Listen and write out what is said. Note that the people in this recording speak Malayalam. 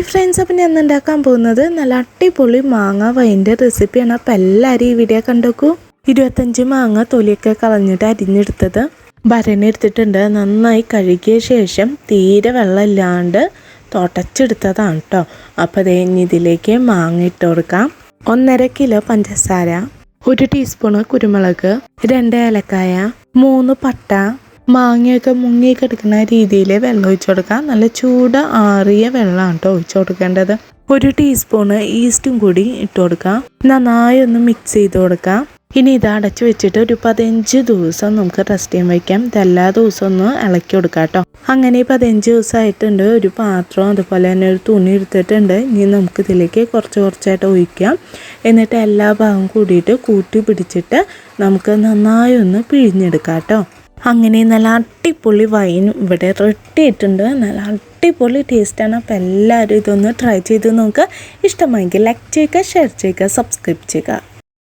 ഹായ് ഫ്രണ്ട്സ് അപ്പം ഞാൻ ഉണ്ടാക്കാൻ പോകുന്നത് നല്ല അടിപൊളി മാങ്ങ വൈന്റെ റെസിപ്പിയാണ് അപ്പം എല്ലാവരും ഈ വീഡിയോ കണ്ടോക്കൂ. ഇരുപത്തഞ്ച് മാങ്ങ തൊലിയൊക്കെ കളഞ്ഞിട്ട് അരിഞ്ഞെടുത്തത്. ഭരണെടുത്തിട്ടുണ്ട് നന്നായി കഴുകിയ ശേഷം തീരെ വെള്ളമില്ലാണ്ട് തുടച്ചെടുത്തതാണ് കേട്ടോ അപ്പോൾ അതേ ഇതിലേക്ക് മാങ്ങ ഇട്ട് കൊടുക്കാം. ഒന്നര കിലോ പഞ്ചസാര ഒരു ടീസ്പൂണ് കുരുമുളക് രണ്ട് ഏലക്കായ മൂന്ന് പട്ട മാങ്ങയൊക്കെ മുങ്ങി കിടക്കുന്ന രീതിയിൽ വെള്ളം ഒഴിച്ചു കൊടുക്കാം നല്ല ചൂട് ആറിയ വെള്ളമാണ് കേട്ടോ ഒഴിച്ചു കൊടുക്കേണ്ടത്. ഒരു ടീസ്പൂണ് ഈസ്റ്റും കൂടി ഇട്ട് കൊടുക്കാം നന്നായി ഒന്ന് മിക്സ് ചെയ്ത് കൊടുക്കാം ഇനി ഇത് അടച്ചു വെച്ചിട്ട് ഒരു പതിനഞ്ച് ദിവസം നമുക്ക് റെസ്റ്റ് ചെയ്യാൻ വയ്ക്കാം. ഇതെല്ലാ ദിവസവും ഒന്ന് ഇളക്കി കൊടുക്കാം കേട്ടോ. അങ്ങനെ പതിനഞ്ച് ദിവസമായിട്ടുണ്ട്. ഒരു പാത്രം അതുപോലെ തന്നെ ഒരു തുണി എടുത്തിട്ടുണ്ട്. ഇനി നമുക്ക് ഇതിലേക്ക് കുറച്ച് കുറച്ചായിട്ട് ഒഴിക്കാം. എന്നിട്ട് എല്ലാ ഭാഗവും കൂടിയിട്ട് കൂട്ടി പിടിച്ചിട്ട് നമുക്ക് നന്നായി ഒന്ന് പിഴിഞ്ഞെടുക്കാം കേട്ടോ. അങ്ങനെ നല്ല അടിപൊളി വൈൻ ഇവിടെ റെഡി ആയിട്ടുണ്ട്. നല്ല അടിപൊളി ടേസ്റ്റാണ് അപ്പോൾ എല്ലാവരും ഇതൊന്ന് ട്രൈ ചെയ്ത് നോക്കുക ഇഷ്ടമായെങ്കിൽ ലൈക്ക് ചെയ്യുക ഷെയർ ചെയ്യുക സബ്സ്ക്രൈബ് ചെയ്യുക.